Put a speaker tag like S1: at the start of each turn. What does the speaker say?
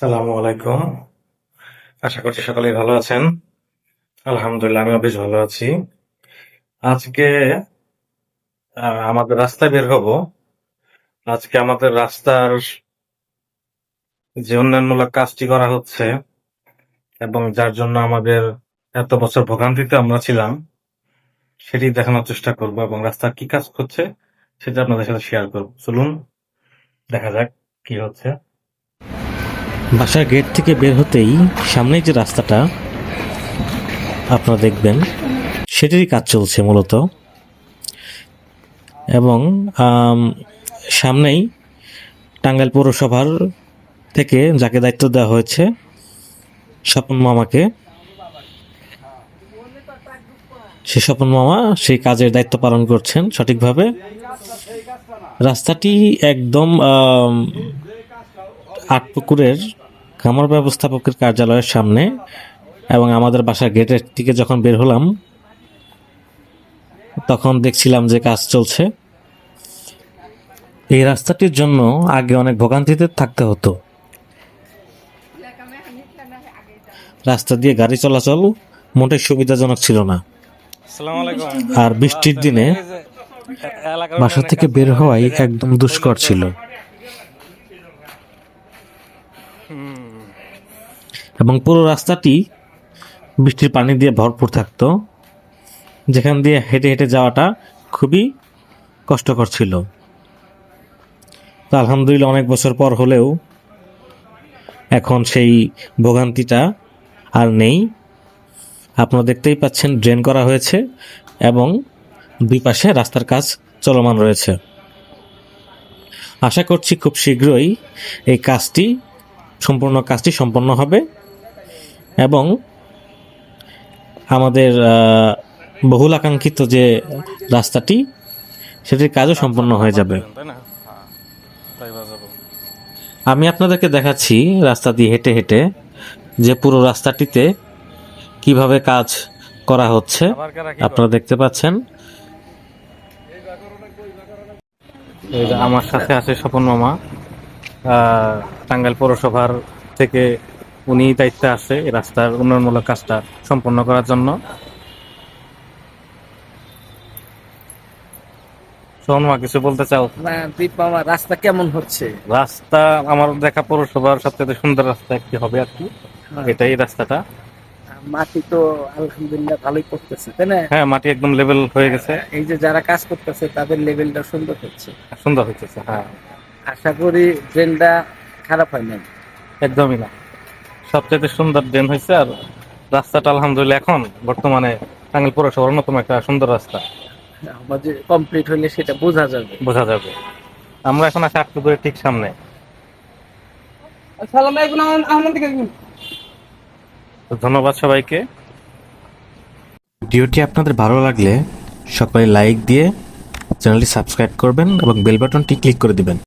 S1: আসসালামু আলাইকুম। আশা করছি সকলেই ভালো আছেন। আলহামদুলিল্লাহ, আমিও বেশ ভালো আছি। আজকে আমাদের রাস্তায় বের হব। আজকে আমাদের রাস্তার যে উন্নয়নমূলক কাজটি করা হচ্ছে এবং যার জন্য আমাদের এত বছর ভোগান্তিতে আমরা ছিলাম, সেটি দেখানোর চেষ্টা করব এবং রাস্তার কি কাজ হচ্ছে সেটা আপনাদের সাথে শেয়ার করব। চলুন, দেখা যাক কি হচ্ছে।
S2: বাসার গেট থেকে বের হতেই সামনেই যে রাস্তাটা, আপনারা দেখবেন, সেটারই কাজ চলছে মূলত। এবং সামনেই টাঙ্গাইল পৌরসভার থেকে যাকে দায়িত্ব দেওয়া হয়েছে, স্বপন মামাকে, সে স্বপন মামা সেই কাজের দায়িত্ব পালন করছেন সঠিকভাবে। রাস্তাটি একদম আটপুকুরের খামার ব্যবস্থাপকের কার্যালয়ের সামনে এবং আমাদের বাসার গেটের দিকে যখন বের হলাম তখন দেখছিলাম যে কাজ চলছে। এই রাস্তাটির জন্য আগে অনেক ভোগান্তিতে থাকতে হতো। রাস্তা দিয়ে গাড়ি চলাচল মোটেই সুবিধাজনক ছিল না। আর বৃষ্টির দিনে বাসা থেকে বের হওয়াই একদম দুষ্কর ছিল। এবং পুরো রাস্তাটি বৃষ্টির পানি দিয়ে ভরপুর থাকতো। যেখান দিয়ে হেঁটে হেঁটে যাওয়াটা খুবই কষ্টকর ছিল। তো আলহামদুলিল্লাহ অনেক বছর পর হলেও এখন সেই ভোগান্তিটা আর নেই। আপনারা দেখতেই পাচ্ছেন ড্রেন করা হয়েছে এবং দুই পাশে রাস্তার কাজ চলমান রয়েছে। আশা করছি খুব শীঘ্রই এই কাজটি সম্পূর্ণ কাজটি সম্পন্ন হবে এবং আমাদের বহুল আকাঙ্ক্ষিত যে রাস্তাটি, সেটির কাজও সম্পন্ন হয়ে যাবে। আমি আপনাদেরকে দেখাচ্ছি রাস্তা দিয়ে হেঁটে হেঁটে যে পুরো রাস্তাটিতে কীভাবে কাজ করা হচ্ছে। আপনারা দেখতে পাচ্ছেন।
S1: আমার সাথে আছে স্বপন মামা। টাঙ্গাইল পৌরসভার থেকে উনি দায়িত্বে আছে এই রাস্তার উন্নয়নমূলক কাজটা সম্পন্ন করার জন্য। কিছু বলতে চাও?
S3: মামা রাস্তা কেমন হচ্ছে?
S1: রাস্তা আমার দেখা পৌরসভার সবচেয়ে সুন্দর রাস্তা একটি হবে আর কি। এটাই রাস্তাটা।
S3: মাটি তো আলহামদুলিল্লাহ ভালোই করতেছে তাই না?
S1: হ্যাঁ মাটি একদম লেভেল হয়ে গেছে।
S3: এই যে যারা কাজ করতেছে তাদের লেভেলটা সুন্দর হচ্ছে।
S1: সুন্দর হয়েছে হ্যাঁ।
S3: আশা করি ট্রেনটা খারাপ হয় না
S1: একদমই না। সবচেয়ে সুন্দর ড্রেন হয়েছে আর রাস্তাটা আলহামদুলিল্লাহ এখন বর্তমানে টাঙ্গাইল পৌরসভার অন্যতম একটা সুন্দর রাস্তা।
S3: আমাদের কমপ্লিট হলে সেটা বোঝা যাবে।
S1: বোঝা যাবে। আমরা এখন আছি আটটুকুরের ঠিক সামনে।
S3: আলাইকুম
S1: ধন্যবাদ সবাইকে।
S2: ভিডিওটি আপনাদের ভালো লাগলে সকলে লাইক দিয়ে চ্যানেলটি সাবস্ক্রাইব করবেন এবং বেল বাটনটি ক্লিক করে দিবেন।